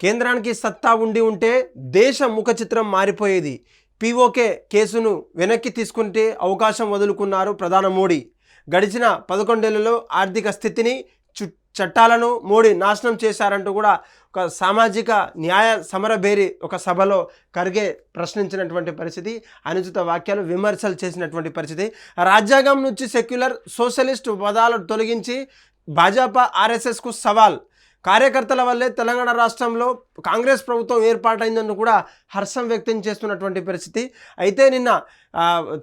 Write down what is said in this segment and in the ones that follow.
కేంద్రానికి సత్తా ఉండి ఉంటే దేశ ముఖ చిత్రం మారిపోయేది పీఓకే కేసును వెనక్కి తీసుకుంటే అవకాశం వదులుకున్నారు ప్రధాని మోడీ. గడిచిన పదకొండేళ్ళలో ఆర్థిక స్థితిని చు- చట్టాలను మోడీ నాశనం చేశారంటూ కూడా ఒక సామాజిక న్యాయ సమరభేరి ఒక సభలో ఖర్గే ప్రశ్నించినటువంటి పరిస్థితి అనుచిత వాక్యాలు విమర్శలు చేసినటువంటి పరిస్థితి. రాజ్యాంగం నుంచి సెక్యులర్ సోషలిస్ట్ పదాలు తొలగించి భాజపా ఆర్ఎస్ఎస్కు సవాల్. కార్యకర్తల వల్లే తెలంగాణ రాష్ట్రంలో కాంగ్రెస్ ప్రభుత్వం ఏర్పాటైందని కూడా హర్షం వ్యక్తం చేస్తున్నటువంటి పరిస్థితి. అయితే నిన్న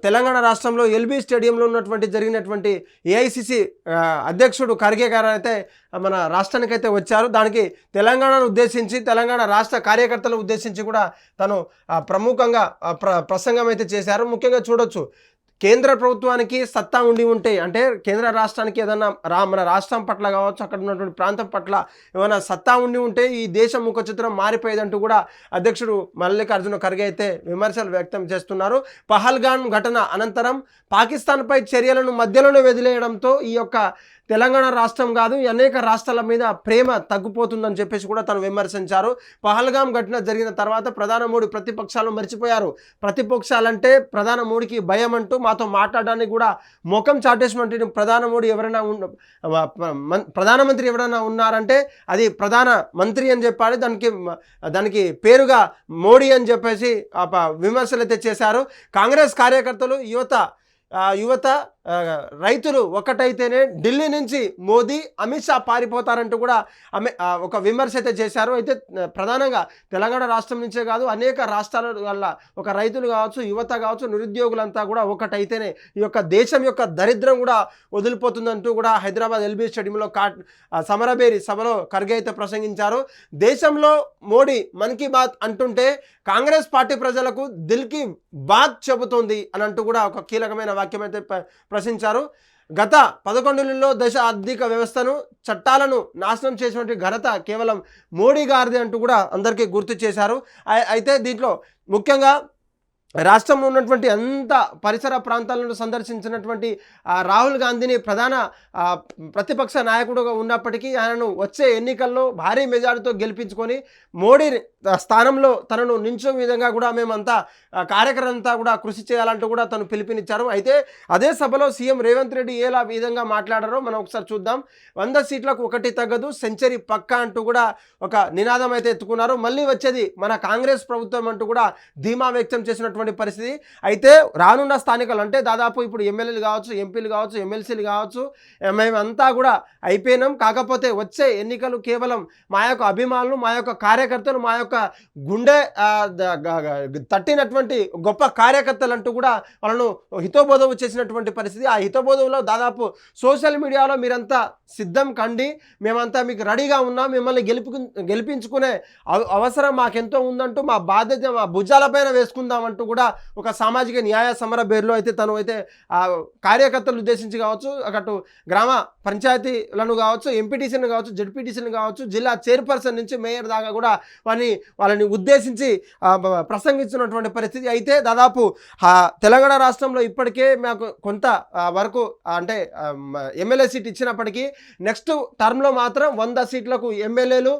తెలంగాణ రాష్ట్రంలో ఎల్బీ స్టేడియంలో ఉన్నటువంటి జరిగినటువంటి ఏఐసిసి అధ్యక్షుడు ఖర్గే గారు అయితే మన రాష్ట్రానికి అయితే వచ్చారు. దానికి తెలంగాణను ఉద్దేశించి తెలంగాణ రాష్ట్ర కార్యకర్తలు ఉద్దేశించి కూడా తను ప్రముఖంగా ప్ర ప్రసంగం అయితే చేశారు. ముఖ్యంగా చూడొచ్చు కేంద్ర ప్రభుత్వానికి సత్తా ఉండి ఉంటే అంటే కేంద్ర రాష్ట్రానికి ఏదన్నా రా మన రాష్ట్రం పట్ల కావచ్చు అక్కడ ఉన్నటువంటి ప్రాంతం పట్ల ఏమైనా సత్తా ఉండి ఉంటే ఈ దేశ ముఖ చిత్రం మారిపోయేదంటూ కూడా అధ్యక్షుడు మల్లికార్జున ఖర్గే అయితే విమర్శలు వ్యక్తం చేస్తున్నారు. పహల్గాన్ ఘటన అనంతరం పాకిస్తాన్పై చర్యలను మధ్యలోనే వదిలేయడంతో ఈ యొక్క తెలంగాణ రాష్ట్రం కాదు అనేక రాష్ట్రాల మీద ప్రేమ తగ్గిపోతుందని చెప్పేసి కూడా తను విమర్శించారు. పహల్గాం ఘటన జరిగిన తర్వాత ప్రధాన మోడీ ప్రతిపక్షాలు మర్చిపోయారు. ప్రతిపక్షాలంటే ప్రధాన మోడీకి భయం అంటూ మాతో మాట్లాడడానికి కూడా ముఖం చాటేసినటువంటి ప్రధాన మోడీ ఎవరైనా ఉన్న ప్రధానమంత్రి ఎవరైనా ఉన్నారంటే అది ప్రధాన మంత్రి అని చెప్పాలి దానికి దానికి పేరుగా మోడీ అని చెప్పేసి ఆ ప- విమర్శలు అయితే చేశారు. కాంగ్రెస్ కార్యకర్తలు యువత యువత రైతులు ఒకటైతేనే ఢిల్లీ నుంచి మోదీ అమిత్ షా పారిపోతారంటూ కూడా అమె ఒక విమర్శ అయితే చేశారు. అయితే ప్రధానంగా తెలంగాణ రాష్ట్రం నుంచే కాదు అనేక రాష్ట్రాల వల్ల ఒక రైతులు కావచ్చు యువత కావచ్చు నిరుద్యోగులంతా కూడా ఒకటైతేనే ఈ యొక్క దేశం యొక్క దరిద్రం కూడా వదిలిపోతుందంటూ కూడా హైదరాబాద్ ఎల్బీ స్టేడియంలో కా సమరబేరి సభలో ఖర్గే అయితే ప్రసంగించారు. దేశంలో మోడీ మన్ కీ బాత్ అంటుంటే కాంగ్రెస్ పార్టీ ప్రజలకు దిల్కి బాత్ చెబుతోంది అని అంటూ కూడా ఒక కీలకమైన వాక్యం అయితే ప్రశ్నించారు. గత పదకొండులలో దేశ ఆర్థిక వ్యవస్థను చట్టాలను నాశనం చేసినటువంటి ఘనత కేవలం మోడీ గారిది అంటూ కూడా అందరికీ గుర్తు చేశారు. అయితే దీంట్లో ముఖ్యంగా రాష్ట్రంలో ఉన్నటువంటి అంత పరిసర ప్రాంతాలను సందర్శించినటువంటి రాహుల్ గాంధీని ప్రధాన ప్రతిపక్ష నాయకుడుగా ఉన్నప్పటికీ ఆయనను వచ్చే ఎన్నికల్లో భారీ మెజార్టీతో గెలిపించుకొని మోడీ స్థానంలో తనను నించో విధంగా కూడా మేమంతా కార్యకర్తంతా కూడా కృషి చేయాలంటూ కూడా తను పిలుపునిచ్చారు. అయితే అదే సభలో సీఎం రేవంత్ రెడ్డి ఏలా విధంగా మాట్లాడారో మనం ఒకసారి చూద్దాం. వంద సీట్లకు ఒకటి తగ్గదు సెంచరీ పక్కా అంటూ కూడా ఒక నినాదం అయితే ఎత్తుకున్నారు. మళ్ళీ వచ్చేది మన కాంగ్రెస్ ప్రభుత్వం అంటూ కూడా ధీమా వ్యక్తం చేసినటువంటి పరిస్థితి. అయితే రానున్న స్థానికలు అంటే దాదాపు ఇప్పుడు ఎమ్మెల్యేలు కావచ్చు ఎంపీలు కావచ్చు ఎమ్మెల్సీలు కావచ్చు మేమంతా కూడా అయిపోయినాం. కాకపోతే వచ్చే ఎన్నికలు కేవలం మా యొక్క అభిమానులు మా యొక్క కార్యకర్తలు మా యొక్క గుండె తట్టినటువంటి గొప్ప కార్యకర్తలు అంటూ కూడా వాళ్ళను హితోబోధవు చేసినటువంటి పరిస్థితి. ఆ హితోబోధంలో దాదాపు సోషల్ మీడియాలో మీరంతా సిద్ధం కండి. మేమంతా మీకు రెడీగా ఉన్నాం. మిమ్మల్ని గెలుపు గెలిపించుకునే అవ- అవసరం మాకెంతో ఉందంటూ మా బాధ్యత మా భుజాలపైన వేసుకుందామంటూ కూడా ఒక సామాజిక న్యాయ సమర పేరులో అయితే తను అయితే కార్యకర్తలు ఉద్దేశించి కావచ్చు అటు గ్రామ పంచాయతీలను కావచ్చు ఎంపీటీసీని కావచ్చు జడ్పీటీసీని కావచ్చు జిల్లా చైర్పర్సన్ నుంచి మేయర్ దాకా కూడా వారిని వాళ్ళని ఉద్దేశించి ప్రసంగించినటువంటి పరిస్థితి అయితే దాదాపు తెలంగాణ రాష్ట్రంలో ఇప్పటికే మాకు కొంత వరకు అంటే ఎమ్మెల్యే సీట్ ఇచ్చినప్పటికీ నెక్స్ట్ టర్మ్లో మాత్రం వంద సీట్లకు ఎమ్మెల్యేలు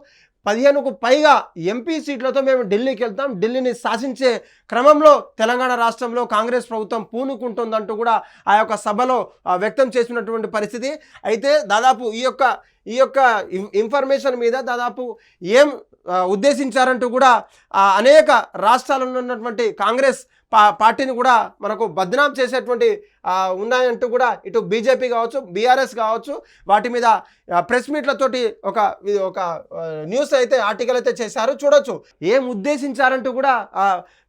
పదిహేనుకు పైగా ఎంపీ సీట్లతో మేము ఢిల్లీకి వెళ్తాం. ఢిల్లీని శాసించే క్రమంలో తెలంగాణ రాష్ట్రంలో కాంగ్రెస్ ప్రభుత్వం పూనుకుంటుందంటూ కూడా ఆ యొక్క సభలో వ్యక్తం చేసినటువంటి పరిస్థితి. అయితే దాదాపు ఈ యొక్క ఈ యొక్క ఇన్ఫర్మేషన్ మీద దాదాపు ఏం ఉద్దేశించారంటూ కూడా అనేక రాష్ట్రాలలో ఉన్నటువంటి కాంగ్రెస్ పా పార్టీని కూడా మనకు బద్నాం చేసేటువంటి ఉన్నాయంటూ కూడా ఇటు బీజేపీ కావచ్చు బీఆర్ఎస్ కావచ్చు వాటి మీద ప్రెస్ మీట్లతోటి ఒక ఒక న్యూస్ అయితే ఆర్టికల్ అయితే చేశారు. చూడొచ్చు. ఏం ఉద్దేశించారంటూ కూడా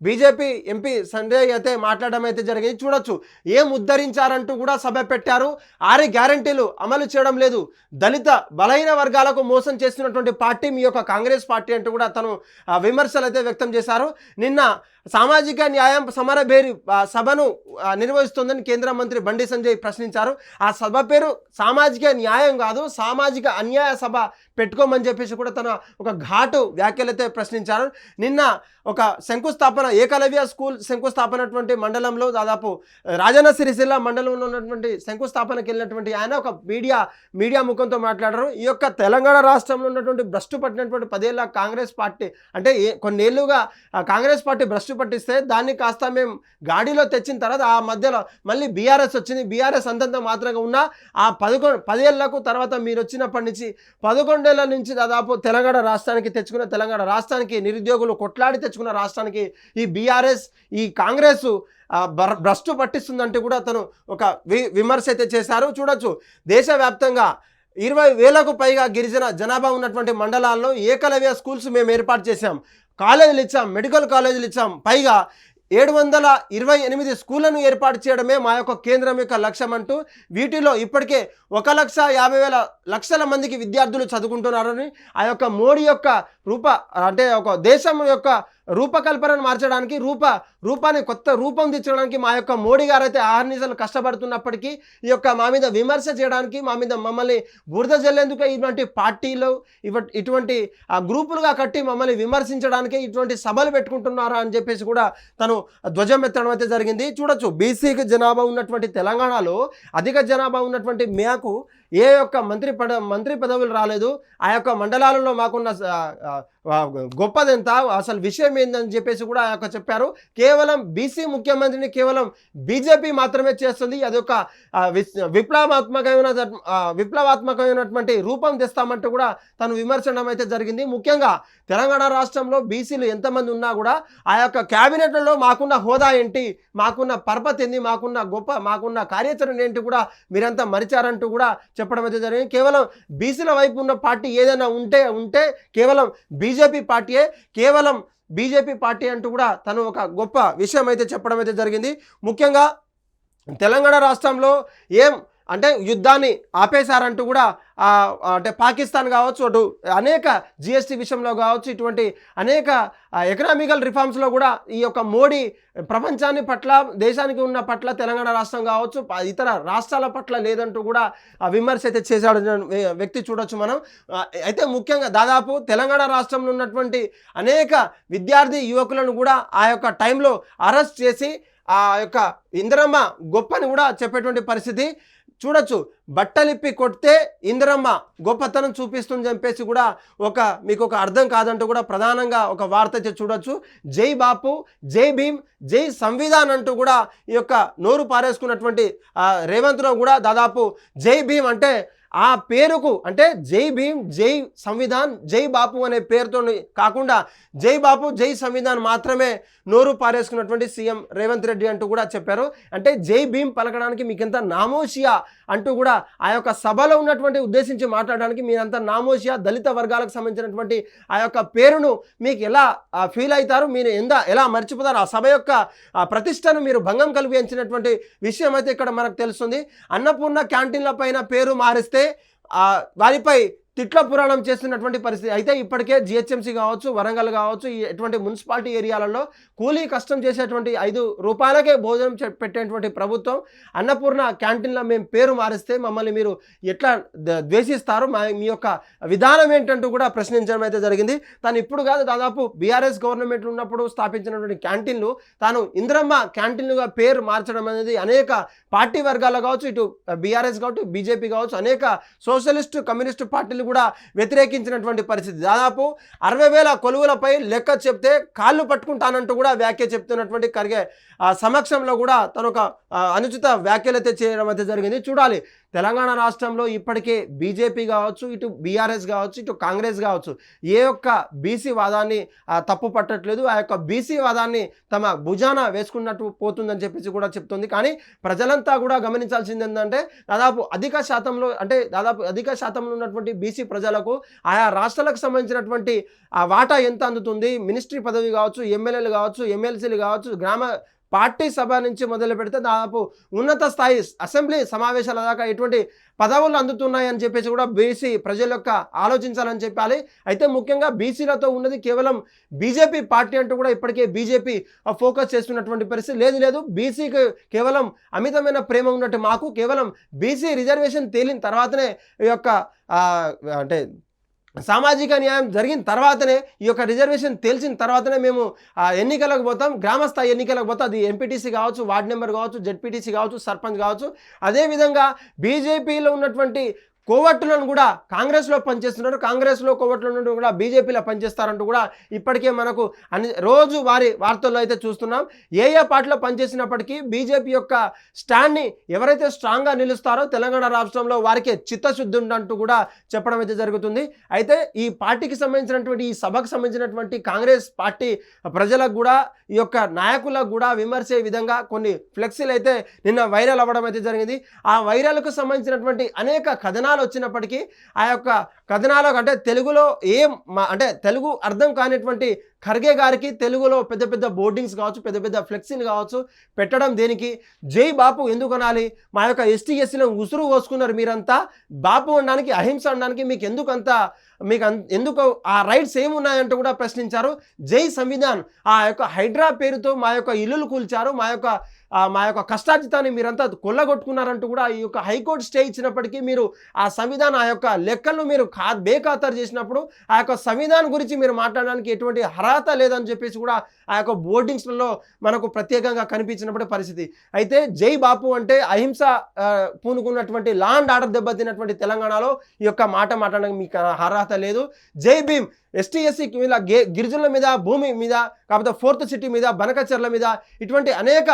బీజేపీ ఎంపీ సంజయ్ అయితే మాట్లాడడం అయితే జరిగింది. చూడొచ్చు. ఏం ఉద్ధరించారంటూ కూడా సభ పెట్టారు. ఆరి గ్యారంటీలు అమలు చేయడం లేదు. దళిత బలహీన వర్గాలకు మోసం చేస్తున్నటువంటి పార్టీ మీ యొక్క కాంగ్రెస్ పార్టీ అంటూ కూడా తను విమర్శలు అయితే వ్యక్తం చేశారు. నిన్న సామాజిక న్యాయం సమరభేరి ఆ, సభను నిర్వహిస్తుందని నిర్వహిస్తోందని కేంద్ర మంత్రి బండి సంజయ్ ప్రశ్నించారు. ఆ సభ పేరు సామాజిక న్యాయం కాదు సామాజిక అన్యాయ సభ పెట్టుకోమని చెప్పేసి కూడా తన ఒక ఘాటు వ్యాఖ్యలైతే ప్రశ్నించారు. నిన్న ఒక శంకుస్థాపన ఏకలవ్య స్కూల్ శంకుస్థాపనటువంటి మండలంలో దాదాపు రాజన్న సిరిసిల్ల మండలంలో ఉన్నటువంటి శంకుస్థాపనకి వెళ్ళినటువంటి ఆయన ఒక మీడియా మీడియా ముఖంతో మాట్లాడారు. ఈ యొక్క తెలంగాణ రాష్ట్రంలో ఉన్నటువంటి భ్రష్టు పట్టినటువంటి పదేళ్ళ కాంగ్రెస్ పార్టీ అంటే ఏ కొన్నేళ్ళుగా కాంగ్రెస్ పార్టీ భ్రష్టు పట్టిస్తే దాన్ని కాస్త మేము గాడిలో తెచ్చిన తర్వాత ఆ మధ్యలో మళ్ళీ బీఆర్ఎస్ వచ్చింది. బీఆర్ఎస్ అంతంత మాత్రంగా ఉన్న ఆ పదకొండు పదేళ్ళకు తర్వాత మీరు వచ్చినప్పటి నుంచి పదకొండేళ్ళ నుంచి దాదాపు తెలంగాణ రాష్ట్రానికి తెచ్చుకున్న తెలంగాణ రాష్ట్రానికి నిరుద్యోగులు కొట్లాడి తెచ్చుకున్న రాష్ట్రానికి ఈ బీఆర్ఎస్ ఈ కాంగ్రెస్ ఆ, భ్రష్టు పట్టిస్తుందంటే కూడా అతను ఒక వి విమర్శ అయితే చేశారు. చూడొచ్చు దేశవ్యాప్తంగా ఇరవై వేలకు పైగా గిరిజన జనాభా ఉన్నటువంటి మండలాల్లో ఏకలవ్య స్కూల్స్ మేము ఏర్పాటు చేశాం. కాలేజీలు ఇచ్చాం మెడికల్ కాలేజీలు ఇచ్చాం. పైగా ఏడు వందల ఇరవై ఎనిమిది స్కూళ్ళను ఏర్పాటు చేయడమే మా యొక్క కేంద్రం యొక్క లక్ష్యం అంటూ వీటిలో ఇప్పటికే ఒక లక్ష యాభై వేల లక్షల మందికి విద్యార్థులు చదువుకుంటున్నారని ఆ యొక్క మోడీ యొక్క రూప అంటే ఒక దేశం యొక్క రూపకల్పనను మార్చడానికి రూప రూపాన్ని కొత్త రూపం తెచ్చడానికి మా యొక్క మోడీ గారు అయితే ఆహర్నిశలు కష్టపడుతున్నప్పటికీ ఈ యొక్క మా మీద విమర్శ చేయడానికి మా మీద మమ్మల్ని బురద జల్లేందుకు ఇటువంటి పార్టీలు ఇవ ఇటువంటి ఆ గ్రూపులుగా కట్టి మమ్మల్ని విమర్శించడానికి ఇటువంటి సభలు పెట్టుకుంటున్నారా అని చెప్పేసి కూడా తను ధ్వజం ఎత్తడం అయితే జరిగింది. చూడొచ్చు బీసీకి జనాభా ఉన్నటువంటి తెలంగాణలో అధిక జనాభా ఉన్నటువంటి మేకు ఏ యొక్క మంత్రి పద మంత్రి పదవులు రాలేదు. ఆ యొక్క మండలాలలో మాకున్న ఆ, గొప్పదెంత? అసలు విషయం ఏందని చెప్పేసి కూడా ఆ యొక్క చెప్పారు. కేవలం బీసీ ముఖ్యమంత్రిని కేవలం బీజేపీ మాత్రమే చేస్తుంది. అదొక ఆ, విప్లవాత్మకమైన విప్లవాత్మకమైనటువంటి రూపం తెస్తామంటూ కూడా తను విమర్శనం అయితే జరిగింది. ముఖ్యంగా తెలంగాణ రాష్ట్రంలో బీసీలు ఎంతమంది ఉన్నా కూడా ఆ యొక్క క్యాబినెట్లలో మాకున్న హోదా ఏంటి మాకున్న పరపతి ఏంది మాకున్న గొప్ప మాకున్న కార్యాచరణ ఏంటి కూడా మీరంతా మరిచారంటూ కూడా చెప్పడం అయితే జరిగింది. కేవలం బీసీల వైపు ఉన్న పార్టీ ఏదైనా ఉంటే ఉంటే కేవలం బీజేపీ పార్టీయే కేవలం బీజేపీ పార్టీ అంటూ కూడా తను ఒక గొప్ప విషయం అయితే చెప్పడం అయితే జరిగింది. ముఖ్యంగా తెలంగాణ రాష్ట్రంలో ఏం అంటే యుద్ధాన్ని ఆపేశారంటూ కూడా అంటే పాకిస్తాన్ కావచ్చు అటు అనేక జిఎస్టీ విషయంలో కావచ్చు ఇటువంటి అనేక ఎకనామికల్ రిఫార్మ్స్లో కూడా ఈ యొక్క మోడీ ప్రపంచాన్ని పట్ల దేశానికి ఉన్న పట్ల తెలంగాణ రాష్ట్రం కావచ్చు ఇతర రాష్ట్రాల పట్ల లేదంటూ కూడా ఆ విమర్శ అయితే చేశాడు వ్యక్తి చూడొచ్చు మనం. అయితే ముఖ్యంగా దాదాపు తెలంగాణ రాష్ట్రంలో ఉన్నటువంటి అనేక విద్యార్థి యువకులను కూడా ఆ యొక్క టైంలో అరెస్ట్ చేసి ఆ యొక్క ఇందిరమ్మ గొప్పని కూడా చెప్పేటువంటి పరిస్థితి. చూడొచ్చు. బట్టలిప్పి కొడితే ఇందిరమ్మ గొప్పతనం చూపిస్తుంది చెప్పేసి కూడా ఒక మీకు ఒక అర్థం కాదంటూ కూడా ప్రధానంగా ఒక వార్త అయితే చూడొచ్చు. జై బాపు జై భీమ్ జై సంవిధాన్ అంటూ కూడా ఈ యొక్క నోరు పారేసుకున్నటువంటి రేవంత్ రావు కూడా దాదాపు జై భీమ్ అంటే ఆ పేరుకు అంటే జై భీమ్ జై సంవిధాన్ జై బాపు అనే పేరుతో కాకుండా జై బాపు జై సంవిధాన్ మాత్రమే నోరు పారేసుకున్నటువంటి సీఎం రేవంత్ రెడ్డి అంటూ కూడా చెప్పారు. అంటే జై భీమ్ పలకడానికి మీకెంత నామోషియా అంటూ కూడా ఆ యొక్క సభలో ఉన్నటువంటి ఉద్దేశించి మాట్లాడడానికి మీరంతా నామోషియా దళిత వర్గాలకు సంబంధించినటువంటి ఆ యొక్క పేరును మీకు ఎలా ఫీల్ అవుతారు? మీరు ఎంత ఎలా మర్చిపోతారు? ఆ సభ యొక్క ప్రతిష్టను మీరు భంగం కలిగించినటువంటి విషయం అయితే ఇక్కడ మనకు తెలుస్తుంది. అన్నపూర్ణ క్యాంటీన్ల పైన పేరు మారిస్తే వారిపై తిట్ల పురాణం చేస్తున్నటువంటి పరిస్థితి. అయితే ఇప్పటికే జిహెచ్ఎంసీ కావచ్చు వరంగల్ కావచ్చు ఎటువంటి మున్సిపాలిటీ ఏరియాలలో కూలీ కష్టం చేసేటువంటి ఐదు రూపాయలకే భోజనం పెట్టేటువంటి ప్రభుత్వం అన్నపూర్ణ క్యాంటీన్లో మేము పేరు మారిస్తే మమ్మల్ని మీరు ఎట్లా ద- ద్వేషిస్తారు మా మీ యొక్క విధానం ఏంటంటూ కూడా ప్రశ్నించడం అయితే జరిగింది. తాను ఇప్పుడు కాదు దాదాపు బీఆర్ఎస్ గవర్నమెంట్ ఉన్నప్పుడు స్థాపించినటువంటి క్యాంటీన్లు. తాను ఇంద్రమ్మ క్యాంటీన్లుగా పేరు మార్చడం అనేది అనేక పార్టీ వర్గాలు కావచ్చు ఇటు బీఆర్ఎస్ కావచ్చు బీజేపీ కావచ్చు అనేక సోషలిస్ట్ కమ్యూనిస్టు పార్టీలు కూడా వ్యతిరేకించినటువంటి పరిస్థితి. దాదాపు అరవై వేల కొలువులపై లెక్క చెప్తే కాళ్ళు పట్టుకుంటానంటూ కూడా వ్యాఖ్య చెప్తున్నటువంటి కరిగే ఆ సమక్షంలో కూడా తను ఒక అనుచిత అనుచిత అయితే చేయడం అయితే జరిగింది. చూడాలి తెలంగాణ రాష్ట్రంలో ఇప్పటికే బీజేపీ కావచ్చు ఇటు బీఆర్ఎస్ కావచ్చు ఇటు కాంగ్రెస్ కావచ్చు ఏ ఒక్క బీసీ వాదాన్ని తప్పు పట్టట్లేదు. ఆ యొక్క బీసీ వాదాన్ని తమ భుజాన వేసుకున్నట్టు పోతుందని చెప్పేసి కూడా చెప్తుంది. కానీ ప్రజలంతా కూడా గమనించాల్సింది ఏంటంటే దాదాపు అధిక శాతంలో అంటే దాదాపు అధిక శాతంలో ఉన్నటువంటి బీసీ ప్రజలకు ఆయా రాష్ట్రాలకు సంబంధించినటువంటి ఆ వాటా ఎంత అందుతుంది? మినిస్ట్రీ పదవి కావచ్చు ఎమ్మెల్యేలు కావచ్చు ఎమ్మెల్సీలు కావచ్చు గ్రామ పార్టీ సభ నుంచి మొదలు పెడితే దాదాపు ఉన్నత స్థాయి అసెంబ్లీ సమావేశాల దాకా ఎటువంటి పదవులు అందుతున్నాయని చెప్పేసి కూడా బీసీ ప్రజల యొక్క ఆలోచించాలని చెప్పాలి. అయితే ముఖ్యంగా బీసీలతో ఉన్నది కేవలం బీజేపీ పార్టీ అంటూ కూడా ఇప్పటికే బీజేపీ ఫోకస్ చేస్తున్నటువంటి పరిస్థితి లేదు లేదు. బీసీకి కేవలం అమితమైన ప్రేమ ఉన్నట్టు మాకు కేవలం బీసీ రిజర్వేషన్ తేలిన తర్వాతనే ఈ యొక్క అంటే సామాజిక న్యాయం జరిగిన తర్వాతనే ఈ యొక్క రిజర్వేషన్ తెలిసిన తర్వాతనే మేము ఆ, ఎన్నికలకు పోతాం. గ్రామస్థాయి ఎన్నికలకు పోతాం. అది ఎంపీటీసీ కావచ్చు వార్డు నెంబర్ కావచ్చు జెడ్పీటీసీ కావచ్చు సర్పంచ్ కావచ్చు. అదేవిధంగా బీజేపీలో ఉన్నటువంటి కోవట్టులను కూడా కాంగ్రెస్లో పనిచేస్తున్నారు. కాంగ్రెస్లో కోవట్లు కూడా బీజేపీలో పనిచేస్తారంటూ కూడా ఇప్పటికే మనకు అన్ని రోజు వారి వార్తల్లో అయితే చూస్తున్నాం. ఏ ఏ పార్టీలో పనిచేసినప్పటికీ బీజేపీ యొక్క స్టాండ్ని ఎవరైతే స్ట్రాంగ్గా నిలుస్తారో తెలంగాణ రాష్ట్రంలో వారికి చిత్తశుద్ధి ఉందంటూ కూడా చెప్పడం అయితే జరుగుతుంది. అయితే ఈ పార్టీకి సంబంధించినటువంటి ఈ సభకు సంబంధించినటువంటి కాంగ్రెస్ పార్టీ ప్రజలకు కూడా ఈ యొక్క నాయకులకు కూడా విమర్శే విధంగా కొన్ని ఫ్లెక్సీలు అయితే నిన్న వైరల్ అవ్వడం అయితే జరిగింది. ఆ వైరల్కు సంబంధించినటువంటి అనేక కథనాలు వచ్చినప్పటికీ ఆ యొక్క కథనాలకు అంటే తెలుగులో ఏం మా అంటే తెలుగు అర్థం కానిటువంటి ఖర్గే గారికి తెలుగులో పెద్ద పెద్ద బోర్డింగ్స్ కావచ్చు పెద్ద పెద్ద ఫ్లెక్సీలు కావచ్చు పెట్టడం దేనికి? జై బాపు ఎందుకు అనాలి? మా యొక్క ఎస్టీ ఎస్సీలను ఉసురు పోసుకున్నారు మీరంతా. బాపు అనడానికి అహింస అనడానికి మీకు ఎందుకు అంత మీకు ఎందుకు ఆ రైట్స్ ఏమున్నాయంటూ కూడా ప్రశ్నించారు. జై సంవిధాన్ ఆ యొక్క హైడ్రా పేరుతో మా యొక్క ఇల్లులు కూల్చారు మా యొక్క మా యొక్క కష్టార్జితాన్ని మీరంతా కొల్లగొట్టుకున్నారంటూ కూడా ఈ యొక్క హైకోర్టు స్టే ఇచ్చినప్పటికీ మీరు ఆ సంవిధానం ఆ యొక్క లెక్కలను మీరు ఖా బేఖాతరు చేసినప్పుడు ఆ యొక్క సంవిధానం గురించి మీరు మాట్లాడడానికి ఎటువంటి అర్హత లేదని చెప్పేసి కూడా ఆ యొక్క బోర్డింగ్స్లలో మనకు ప్రత్యేకంగా కనిపించినప్పుడు పరిస్థితి. అయితే జై బాపు అంటే అహింస పూనుకున్నటువంటి లా అండ్ ఆర్డర్ దెబ్బతిన్నటువంటి తెలంగాణలో ఈ యొక్క మాట మాట్లాడడానికి మీకు అర్హత లేదు. జై భీమ్. ఎస్టీ ఎస్సీ మీద గిరిజనుల మీద భూమి మీద కాకపోతే ఫోర్త్ సిటీ మీద బనకచర్ల మీద ఇటువంటి అనేక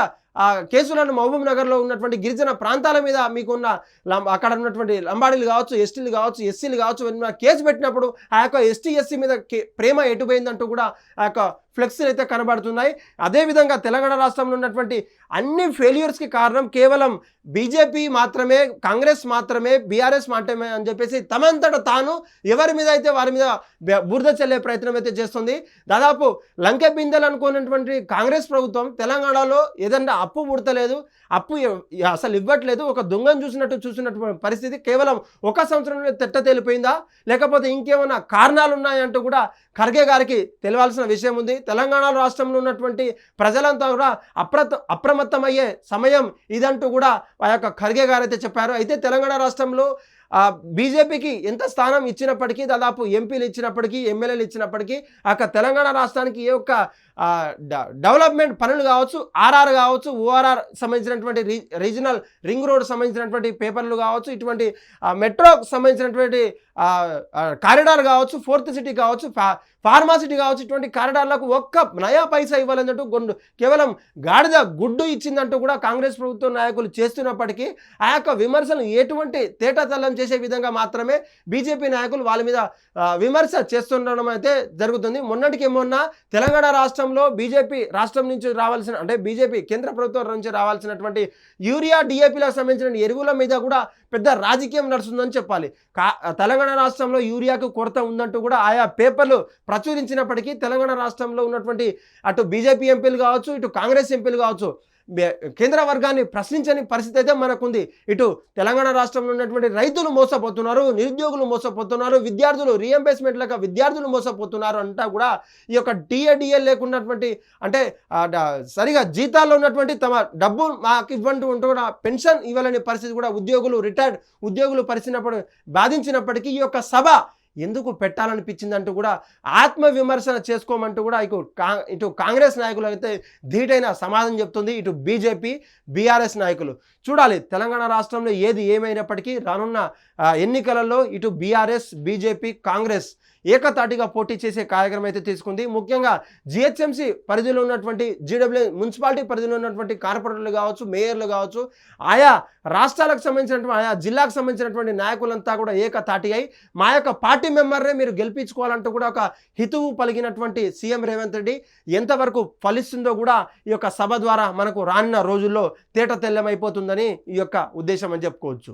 కేసులను మహబూబ్ నగర్లో ఉన్నటువంటి గిరిజన ప్రాంతాల మీద మీకున్న లం- అక్కడ ఉన్నటువంటి లంబాడీలు కావచ్చు ఎస్టీలు కావచ్చు ఎస్సీలు కావచ్చు కేసు పెట్టినప్పుడు ఆ యొక్క ఎస్టీ ఎస్సీ మీద ప్రేమ ఎటుపోయిందంటూ కూడా ఆ యొక్క ఫ్లెక్సీలు అయితే కనబడుతున్నాయి. అదేవిధంగా తెలంగాణ రాష్ట్రంలో ఉన్నటువంటి అన్ని ఫెయిల్యూర్స్కి కారణం కేవలం బీజేపీ మాత్రమే కాంగ్రెస్ మాత్రమే బీఆర్ఎస్ మాత్రమే అని చెప్పేసి తమంతట తాను ఎవరి మీద అయితే వారి మీద బురద చల్లే ప్రయత్నం అయితే చేస్తుంది. దాదాపు లంకె విందలు అనుకున్నటువంటి కాంగ్రెస్ ప్రభుత్వం తెలంగాణలో ఏదన్నా అప్పు పుడతలేదు అప్పు అసలు ఇవ్వట్లేదు ఒక దొంగను చూసినట్టు చూసినటువంటి పరిస్థితి కేవలం ఒక సంవత్సరంలో తెట్ట తేలిపోయిందా? లేకపోతే ఇంకేమైనా కారణాలు ఉన్నాయంటూ కూడా ఖర్గే గారికి తెలియాల్సిన విషయం ఉంది. తెలంగాణ రాష్ట్రంలో ఉన్నటువంటి ప్రజలంతా కూడా అప్రత అప్రమత్తమయ్యే సమయం ఇదంటూ కూడా ఆ యొక్క ఖర్గే గారు అయితే చెప్పారు. అయితే తెలంగాణ రాష్ట్రంలో బీజేపీకి ఎంత స్థానం ఇచ్చినప్పటికీ దాదాపు ఎంపీలు ఇచ్చినప్పటికీ ఎమ్మెల్యేలు ఇచ్చినప్పటికీ ఆ తెలంగాణ రాష్ట్రానికి ఏ ఒక్క డెవలప్మెంట్ పనులు కావచ్చు ఆర్ఆర్ కావచ్చు ఓఆర్ఆర్ సంబంధించినటువంటి రీ రీజనల్ రింగ్ రోడ్ సంబంధించినటువంటి పేపర్లు కావచ్చు ఇటువంటి మెట్రోకు సంబంధించినటువంటి కారిడార్ కావచ్చు ఫోర్త్ సిటీ కావచ్చు ఫా ఫార్మాసిటీ కావచ్చు ఇటువంటి కారిడార్లకు ఒక్క నయా పైసా ఇవ్వాలన్నట్టు గొండు కేవలం గాడిద గుడ్డు ఇచ్చిందంటూ కూడా కాంగ్రెస్ ప్రభుత్వ నాయకులు చేస్తున్నప్పటికీ ఆ యొక్క విమర్శలు ఎటువంటి తేటతల్లం చేసే విధంగా మాత్రమే బీజేపీ నాయకులు వాళ్ళ మీద విమర్శ చేస్తుండడం అయితే జరుగుతుంది. మొన్నటికి మొన్న తెలంగాణ రాష్ట్రం రాష్ట్రంలో బీజేపీ రాష్ట్రం నుంచి రావాల్సిన అంటే బీజేపీ కేంద్ర ప్రభుత్వం నుంచి రావాల్సినటువంటి యూరియా డిఏపీలకు సంబంధించిన ఎరువుల మీద కూడా పెద్ద రాజకీయం నడుస్తుందని చెప్పాలి. కా తెలంగాణ రాష్ట్రంలో యూరియాకు కొరత ఉందంటూ కూడా ఆయా పేపర్లు ప్రచురించినప్పటికీ తెలంగాణ రాష్ట్రంలో ఉన్నటువంటి అటు బీజేపీ ఎంపీలు కావచ్చు ఇటు కాంగ్రెస్ ఎంపీలు కావచ్చు కేంద్ర వర్గాన్ని ప్రశ్నించని పరిస్థితి అయితే మనకుంది. ఇటు తెలంగాణ రాష్ట్రంలో ఉన్నటువంటి రైతులు మోసపోతున్నారు నిరుద్యోగులు మోసపోతున్నారు విద్యార్థులు రీఎంబేస్మెంట్ లేక విద్యార్థులు మోసపోతున్నారు అంటా కూడా ఈ యొక్క డిఏడిఎల్ లేకున్నటువంటి అంటే సరిగా జీతాల్లో ఉన్నటువంటి తమ డబ్బు మాకు ఇవ్వండి ఉంటూ కూడా పెన్షన్ ఇవ్వాలనే పరిస్థితి కూడా ఉద్యోగులు రిటైర్డ్ ఉద్యోగులు పరిచినప్పుడు బాధించినప్పటికీ ఈ యొక్క సభ ఎందుకు పెట్టాలనిపించిందంటూ కూడా ఆత్మవిమర్శన చేసుకోమంటూ కూడా ఇటు కా ఇటు కాంగ్రెస్ నాయకులు అయితే ధీటైన సమాధానం చెప్తుంది. ఇటు బీజేపీ బీఆర్ఎస్ నాయకులు. చూడాలి తెలంగాణ రాష్ట్రంలో ఏది ఏమైనప్పటికీ రానున్న ఎన్నికలలో ఇటు బీఆర్ఎస్ బీజేపీ కాంగ్రెస్ ఏకతాటిగా పోటీ చేసే కార్యక్రమం అయితే తీసుకుంది. ముఖ్యంగా జిహెచ్ఎంసీ పరిధిలో ఉన్నటువంటి జీడబ్ల్యూ మున్సిపాలిటీ పరిధిలో ఉన్నటువంటి కార్పొరేటర్లు కావచ్చు మేయర్లు కావచ్చు ఆయా రాష్ట్రాలకు సంబంధించినటువంటి ఆయా జిల్లాకు సంబంధించినటువంటి నాయకులంతా కూడా ఏకతాటి అయి మా యొక్క పార్టీ మెంబర్నే మీరు గెలిపించుకోవాలంటూ కూడా ఒక హితువు పలికినటువంటి సీఎం రేవంత్ రెడ్డి ఎంతవరకు ఫలిస్తుందో కూడా ఈ యొక్క సభ ద్వారా మనకు రానున్న రోజుల్లో తేట తెల్లమైపోతుందని ఈ యొక్క ఉద్దేశం అని చెప్పుకోవచ్చు.